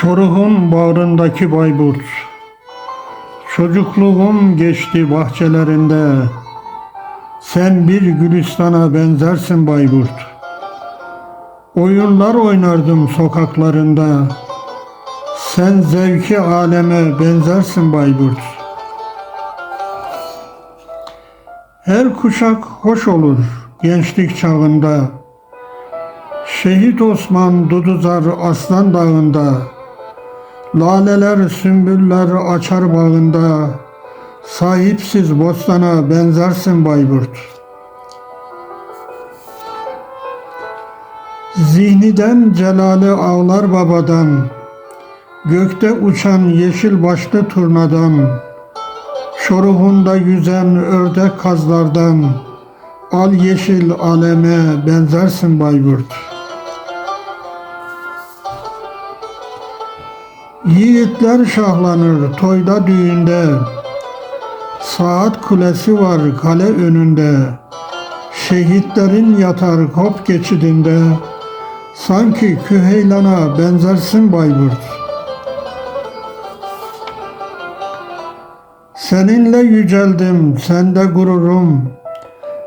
Çoruh'un bağrındaki Bayburt. Çocukluğum geçti bahçelerinde. Sen bir Gülistan'a benzersin Bayburt. Oyunlar oynardım sokaklarında. Sen zevki aleme benzersin Bayburt. Her kuşak hoş olur gençlik çağında. Şehit Osman Duduzar Aslan Dağı'nda Laleler sümbüller açar bağında. Sahipsiz bostana benzersin Bayburt. Zihniden celali ağlar babadan. Gökte uçan yeşil başlı turnadan. Çoruhunda yüzen ördek kazlardan. Al yeşil aleme benzersin Bayburt Yiğitler şahlanır toyda düğünde. Saat kulesi var kale önünde. Şehitlerin yatar kop geçidinde. Sanki Küheylan'a benzersin Bayburt. Seninle yüceldim sende gururum.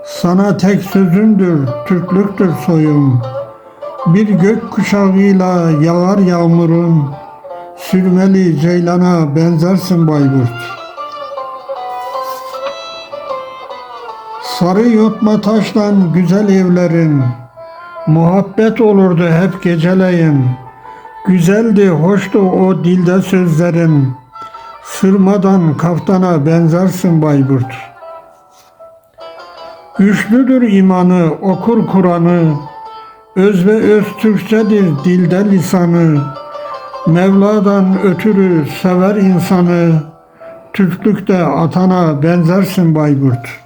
Sana tek sözümdür Türklüktür soyum. Bir gök kuşağıyla yağar yağmurum Sürmeli ceylana benzersin Bayburt. Sarı yotma taştan güzel evlerin, Muhabbet olurdu hep geceleyin. Güzeldi, hoştu o dilde sözlerin, Sırmadan kaftana benzersin Bayburt. Güçlüdür imanı, okur Kur'an'ı, Öz ve öz Türkçedir dilde lisanı, Mevla'dan ötürü sever insanı, Türklükte atana benzersin Bayburt.''